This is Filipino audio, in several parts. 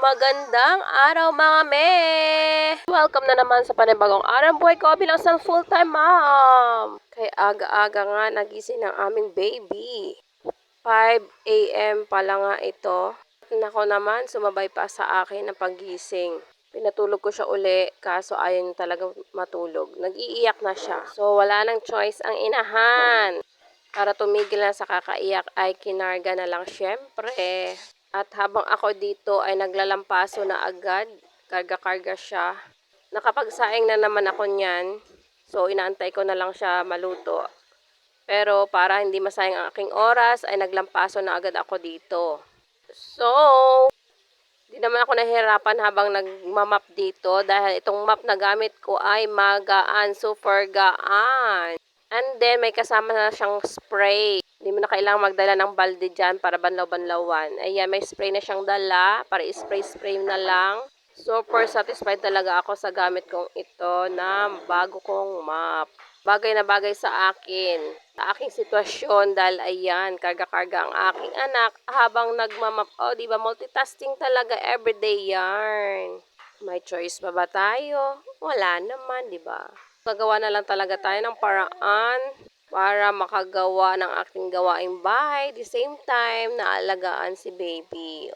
Magandang araw mga me! Welcome na naman sa panibagong araw buhay ko bilang isang full-time mom! Kay aga-aga nga nagising ng aming baby. 5 a.m. pa lang nga ito. Nako naman, sumabay pa sa akin ang paggising. Pinatulog ko siya uli, kaso ayaw niya talaga matulog. Nag-iiyak na siya. So, wala nang choice ang inahan. Para tumigil na sa kakaiyak ay kinarga na lang syempre. At habang ako dito ay naglalampaso na agad, karga-karga siya. Nakapagsaing na naman ako niyan. So inaantay ko na lang siya maluto. Pero para hindi masayang ang aking oras ay naglampaso na agad ako dito. So, di naman ako nahihirapan habang nagmamap dito dahil itong map na gamit ko ay magaan, super gaan. And then, may kasama na siyang spray. Hindi mo na kailangang magdala ng balde dyan para banlaw-banlawan. Ayan, may spray na siyang dala para spray-spray na lang. Super satisfied talaga ako sa gamit kong ito na bago kong map. Bagay na bagay sa akin, sa aking sitwasyon dahil ayan, karga-karga ang aking anak habang nagmamap. O, oh, di ba multitasking talaga everyday yarn. May choice pa ba tayo? Wala naman, di ba? Gagawa na lang talaga tayo ng paraan para makagawa ng aking gawaing bahay. The same time, naalagaan si baby.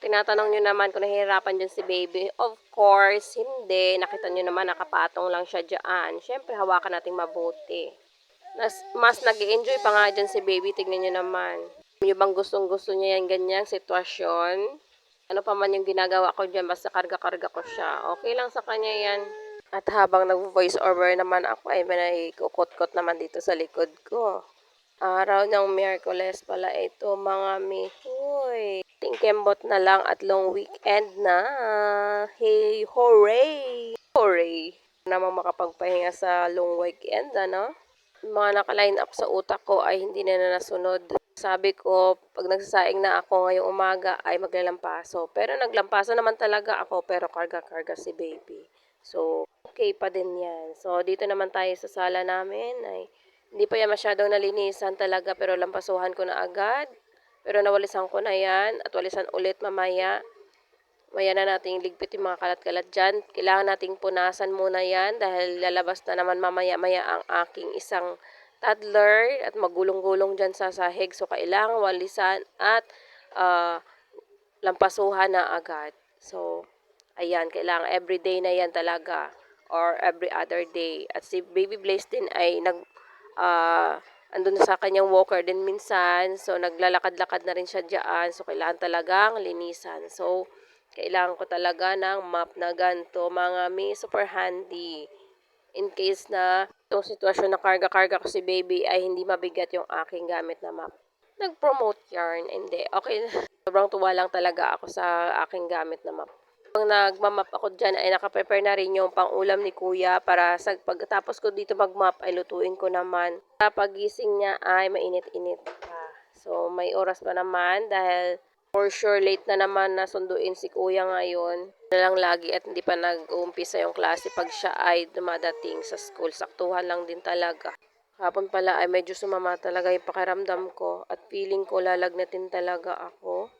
Tinatanong nyo naman kung nahihirapan dyan si baby. Of course, hindi. Nakita nyo naman, nakapatong lang siya dyan. Siyempre, hawakan natin mabuti. Nas, mas nag enjoy pa nga dyan si baby. Tignan nyo naman. Yung bang gustong-gusto niya yan ganyang sitwasyon? Ano pa man yung ginagawa ko dyan, basta karga-karga ko siya. Okay lang sa kanya yan. At habang nag-voice over naman ako ay may kukot-kot naman dito sa likod ko. Araw ng Miyerkules pala ito mga mihoy. Tingkembot na lang at long weekend na. Hey, hooray! Hooray! Namang makapagpahinga sa long weekend, ano? Mga nakaline up sa utak ko ay hindi na nasunod. Sabi ko, pag nagsasaing na ako ngayong umaga ay maglalampaso. Pero naglampaso naman talaga ako pero karga-karga si baby. So, okay pa din yan. So, dito naman tayo sa sala namin. Ay, hindi pa yan masyadong nalinisan talaga pero lampasuhan ko na agad. Pero nawalisan ko na yan at walisan ulit mamaya. Maya na nating ligpit yung mga kalat-kalat dyan. Kailangan nating punasan muna yan dahil lalabas na naman mamaya-maya ang aking isang toddler at magulong-gulong dyan sa sahig. So, kailangan walisan at uh, lampasuhan na agad. So, ayan, kailangan everyday na yan talaga or every other day. At si Baby Blaze din ay nag uh, andun sa kanyang walker din minsan. So, naglalakad-lakad na rin siya dyan. So, kailangan talagang linisan. So, kailangan ko talaga ng map na ganito. Mga mi, super handy. In case na itong sitwasyon na karga-karga ko si baby ay hindi mabigat yung aking gamit na map. Nag-promote yarn. Hindi. Okay. Sobrang tuwa lang talaga ako sa aking gamit na map. Pag nagmamap ako dyan ay nakaprepare na rin yung pangulam ni kuya para sa pagkatapos ko dito magmap ay lutuin ko naman. Pagising niya ay mainit-init pa. So may oras pa naman dahil for sure late na naman na sunduin si kuya ngayon. Na lang lagi at hindi pa nag-uumpisa yung klase pag siya ay dumadating sa school. Saktuhan lang din talaga. Hapon pala ay medyo sumama talaga yung pakiramdam ko at feeling ko lalagnatin talaga ako.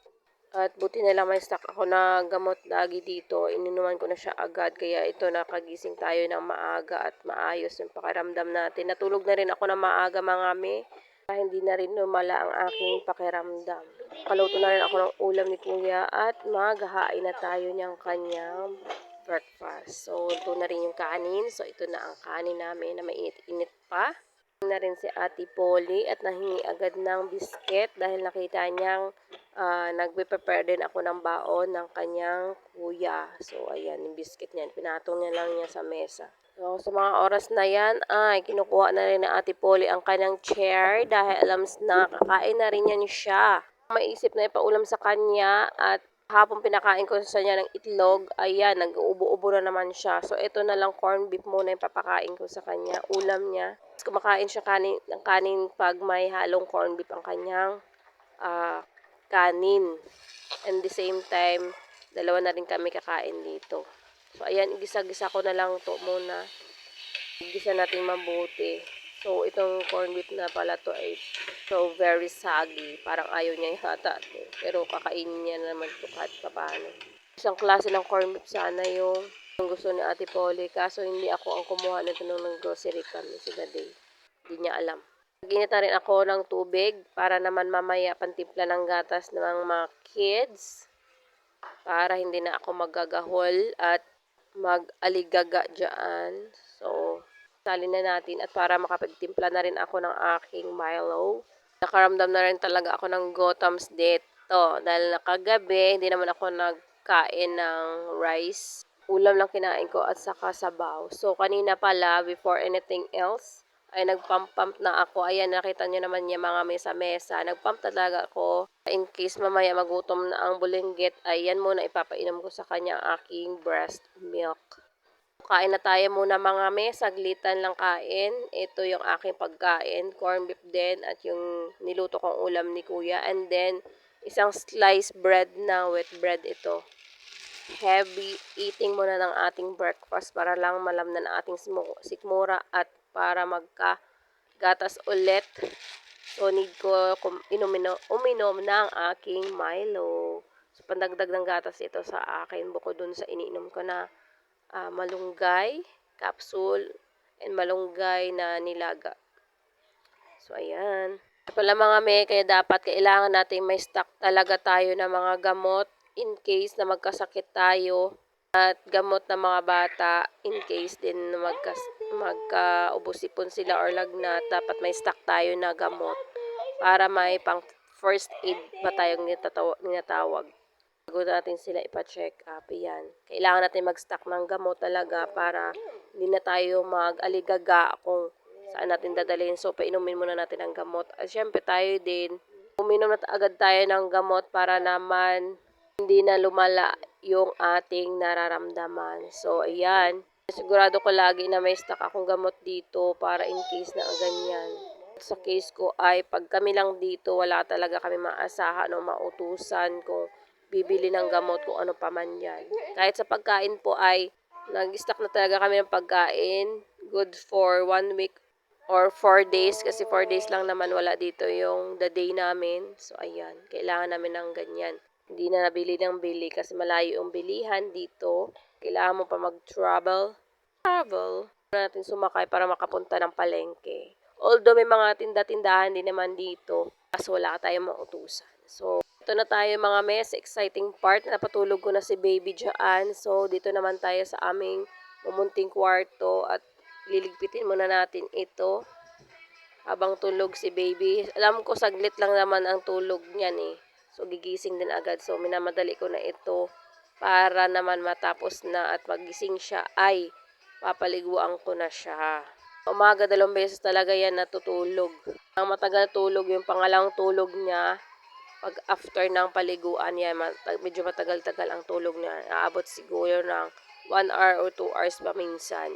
At buti na lang may stock ako na gamot lagi dito. Ininuman ko na siya agad. Kaya ito nakagising tayo ng maaga at maayos yung pakiramdam natin. Natulog na rin ako ng maaga mga me. Hindi na rin lumala ang aking pakiramdam. Kaluto na rin ako ng ulam ni kuya at maghahain na tayo niyang kanyang breakfast. So, ito na rin yung kanin. So, ito na ang kanin namin na mainit-init pa na rin si Ate Polly at nahingi agad ng bisket dahil nakita niyang uh, nagpe-prepare din ako ng baon ng kanyang kuya. So, ayan, yung biscuit niyan. Pinatong niya lang niya sa mesa. So, sa mga oras na yan, ay, kinukuha na rin ni Ate Polly ang kanyang chair dahil alam na kakain na rin yan siya. Maisip na ipaulam sa kanya at hapon pinakain ko sa niya ng itlog, ayan, nag-uubo-ubo na naman siya. So, ito na lang corn beef muna yung papakain ko sa kanya, ulam niya. Kumakain siya kanin, ng kanin pag may halong corn beef ang kanyang uh, kanin. And the same time, dalawa na rin kami kakain dito. So, ayan, igisa-gisa ko na lang to muna. Igisa natin mabuti. So, itong corn beef na pala to ay so very saggy. Parang ayaw niya yata. Pero kakainin niya naman ito kahit paano. Isang klase ng corn beef sana yung, yung gusto ni Ate Polly. Kaso hindi ako ang kumuha nito nung nag-grocery kami si Daday. Hindi niya alam. Ginita rin ako ng tubig para naman mamaya pantimpla ng gatas ng mga kids. Para hindi na ako magagahol at mag-aligaga dyan. So, salin na natin at para makapagtimpla na rin ako ng aking Milo. Nakaramdam na rin talaga ako ng Gotham's dito. Dahil nakagabi, hindi naman ako nagkain ng rice. Ulam lang kinain ko at saka sabaw. So, kanina pala, before anything else, ay nagpump-pump na ako. Ayan, nakita nyo naman niya mga mesa-mesa. Nagpump talaga ako. In case mamaya magutom na ang bulinggit, ay yan muna ipapainom ko sa kanya ang aking breast milk. Kain na tayo muna mga me, saglitan lang kain. Ito yung aking pagkain, corn beef din at yung niluto kong ulam ni kuya. And then, isang sliced bread na wet bread ito. Heavy eating muna ng ating breakfast para lang malamnan ang ating sikmura at para magka gatas ulit. So, need ko kum- inumin, uminom ng aking Milo. So, pandagdag ng gatas ito sa akin bukod dun sa iniinom ko na ah, malunggay, capsule, and malunggay na nilaga. So, ayan. Pala mga me, kaya dapat kailangan natin may stock talaga tayo ng mga gamot in case na magkasakit tayo at gamot ng mga bata in case din na magkas, magkaubos-ipon sila or lagnat, dapat may stock tayo na gamot para may pang first aid pa tayong ninatawag bago natin sila ipa-check up, yan. Kailangan natin mag-stock ng gamot talaga para hindi na tayo mag-aligaga kung saan natin dadalhin. So, painumin muna natin ang gamot. At syempre tayo din, uminom na agad tayo ng gamot para naman hindi na lumala yung ating nararamdaman. So, ayan. Sigurado ko lagi na may stock akong gamot dito para in case na ganyan. Sa case ko ay pag kami lang dito, wala talaga kami maasahan o mautusan kung bibili ng gamot kung ano pa man yan. Kahit sa pagkain po ay nag-stock na talaga kami ng pagkain. Good for one week or four days kasi four days lang naman wala dito yung the day namin. So, ayan. Kailangan namin ng ganyan. Hindi na nabili ng bili kasi malayo yung bilihan dito. Kailangan mo pa mag-travel. Travel. natin sumakay para makapunta ng palengke. Although may mga tinda-tindahan din naman dito, kaso wala tayong mautusan. So, ito na tayo mga mes, exciting part. Napatulog ko na si baby dyan. So, dito naman tayo sa aming mumunting kwarto at liligpitin muna natin ito habang tulog si baby. Alam ko saglit lang naman ang tulog niyan eh. So, gigising din agad. So, minamadali ko na ito para naman matapos na at magising siya ay papaliguan ko na siya. Umaga dalawang beses talaga yan natutulog. Ang matagal tulog yung pangalang tulog niya pag after ng paliguan yan, matag- medyo matagal-tagal ang tulog niya. Aabot siguro ng 1 hour or 2 hours ba minsan.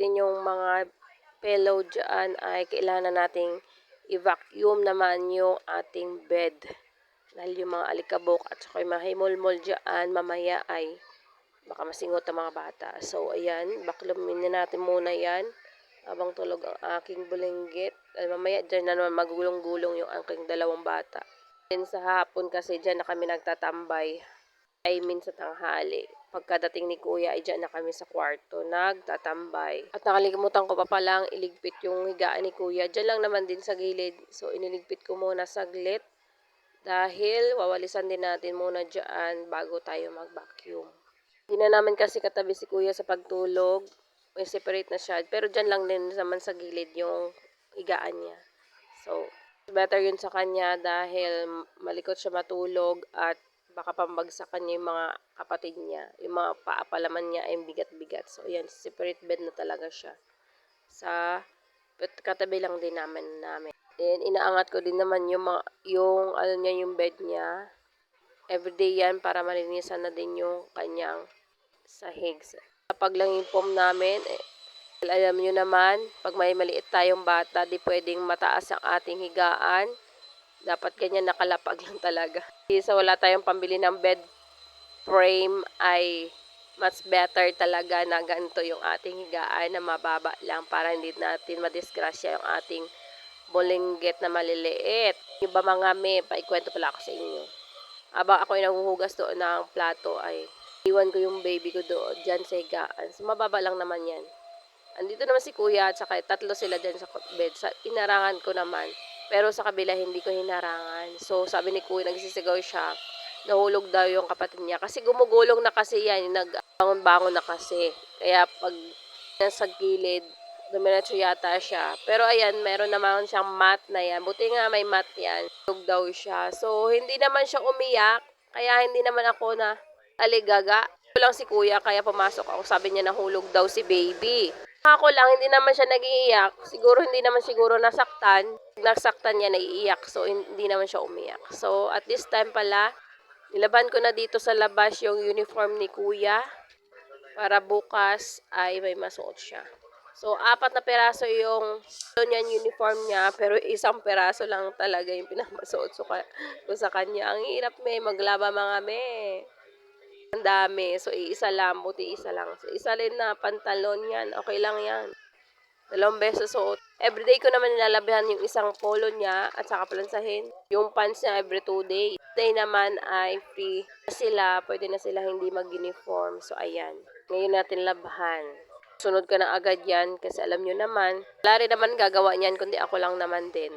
Pitin yung mga pillow dyan ay kailangan nating i-vacuum naman yung ating bed. Dahil yung mga alikabok at saka yung mga himulmol dyan mamaya ay baka masingot ang mga bata. So, ayan, baklumin na natin muna yan habang tulog ang aking bulinggit. Dahil mamaya dyan na naman magulong-gulong yung aking dalawang bata. Then sa hapon kasi dyan na kami nagtatambay. I mean sa tanghali. Pagkadating ni kuya ay dyan na kami sa kwarto nagtatambay. At nakalimutan ko pa palang iligpit yung higaan ni kuya. Dyan lang naman din sa gilid. So iniligpit ko muna saglit. Dahil wawalisan din natin muna dyan bago tayo mag-vacuum. Hindi na namin kasi katabi si kuya sa pagtulog. May separate na siya. Pero dyan lang din naman sa gilid yung higaan niya. So, better yun sa kanya dahil malikot siya matulog at baka pambagsakan niya yung mga kapatid niya. Yung mga paapalaman niya ay bigat-bigat. So, yan, separate bed na talaga siya. Sa katabi lang din namin namin. Then, inaangat ko din naman yung, mga, yung ano niya, yung bed niya. Everyday yan para malinisan na din yung kanyang sahig. Kapag lang yung foam namin, eh, alam nyo naman, pag may maliit tayong bata, di pwedeng mataas ang ating higaan. Dapat ganyan nakalapag lang talaga. Sa wala tayong pambili ng bed frame ay mas better talaga na ganito yung ating higaan na mababa lang para hindi natin madisgrasya yung ating bulinggit na maliliit. Yung ba mga me, paikwento pala ako sa inyo. Habang ako ay naguhugas doon ng plato ay iwan ko yung baby ko doon dyan sa higaan. So, mababa lang naman yan. Andito naman si kuya at saka tatlo sila dyan sa bed. Sa, inarangan ko naman. Pero sa kabila hindi ko hinarangan. So sabi ni kuya nagsisigaw siya. Nahulog daw yung kapatid niya. Kasi gumugulong na kasi yan. Nagbangon-bangon na kasi. Kaya pag nasa gilid, dumiretso yata siya. Pero ayan, meron naman siyang mat na yan. Buti nga may mat yan. Hulog daw siya. So hindi naman siya umiyak. Kaya hindi naman ako na aligaga. Ito lang si kuya, kaya pumasok ako. Sabi niya nahulog daw si baby. Ako lang, hindi naman siya nag-iiyak. Siguro hindi naman siguro nasaktan. Nasaktan niya, naiiyak. So, hindi naman siya umiyak. So, at this time pala, nilaban ko na dito sa labas yung uniform ni kuya. Para bukas ay may masuot siya. So, apat na peraso yung yan uniform niya, pero isang peraso lang talaga yung pinamasuot so, ko sa kanya. Ang hirap may maglaba mga me. Ang dami. So, iisa lang. Buti isa lang. So, isa rin na pantalon yan. Okay lang yan. Dalawang beses suot. Everyday ko naman nilalabihan yung isang polo niya at saka palansahin. Yung pants niya every two days. Day naman ay free na sila. Pwede na sila hindi mag-uniform. So, ayan. Ngayon natin labahan. Sunod ka na agad yan kasi alam nyo naman, wala rin naman gagawa niyan kundi ako lang naman din.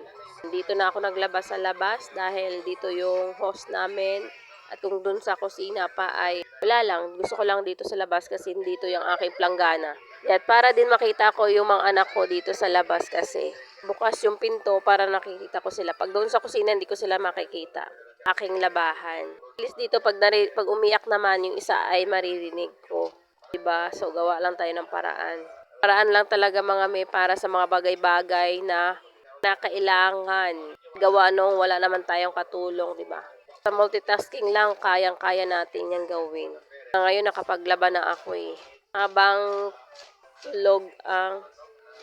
Dito na ako naglabas sa labas dahil dito yung host namin at kung dun sa kusina pa ay wala lang. Gusto ko lang dito sa labas kasi dito yung aking planggana. At para din makita ko yung mga anak ko dito sa labas kasi bukas yung pinto para nakikita ko sila. Pag doon sa kusina hindi ko sila makikita. Aking labahan. At least dito pag, nari- pag umiyak naman yung isa ay maririnig ko. Diba? So gawa lang tayo ng paraan. Paraan lang talaga mga may para sa mga bagay-bagay na na kailangan gawa nung wala naman tayong katulong, di ba? Sa multitasking lang, kayang-kaya natin yan gawin. Ngayon, nakapaglaban na ako eh. Habang tulog ang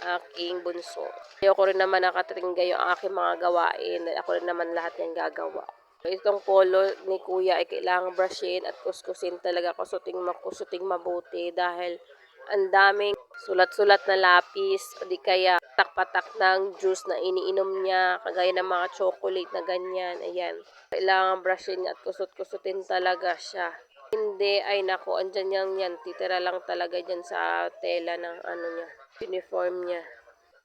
aking bunso. Ayoko rin naman nakatingga yung aking mga gawain. Ako rin naman lahat yan gagawa. Itong polo ni kuya ay kailangang brushin at kuskusin talaga kusuting makusuting mabuti dahil ang daming sulat-sulat na lapis o di kaya patak-patak ng juice na iniinom niya kagaya ng mga chocolate na ganyan. Ayan. Kailangan brushin at kusut-kusutin talaga siya. Hindi, ay nako, andyan yan yan. Titira lang talaga dyan sa tela ng ano niya, uniform niya.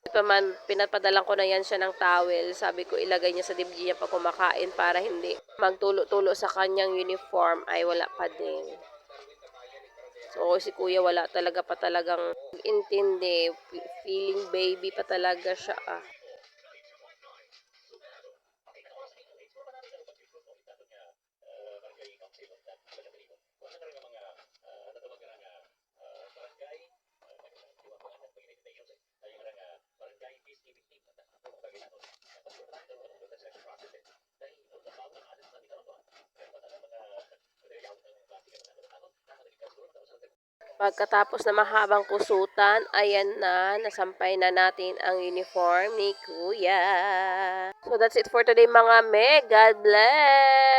Pa man, pinapadalan ko na yan siya ng towel. Sabi ko ilagay niya sa dibdib niya pag kumakain para hindi magtulo-tulo sa kanyang uniform ay wala pa din. So, si kuya wala talaga pa talagang intindi. Feeling baby pa talaga siya ah. Pagkatapos na mahabang kusutan, ayan na, nasampay na natin ang uniform ni Kuya. So that's it for today mga me. God bless!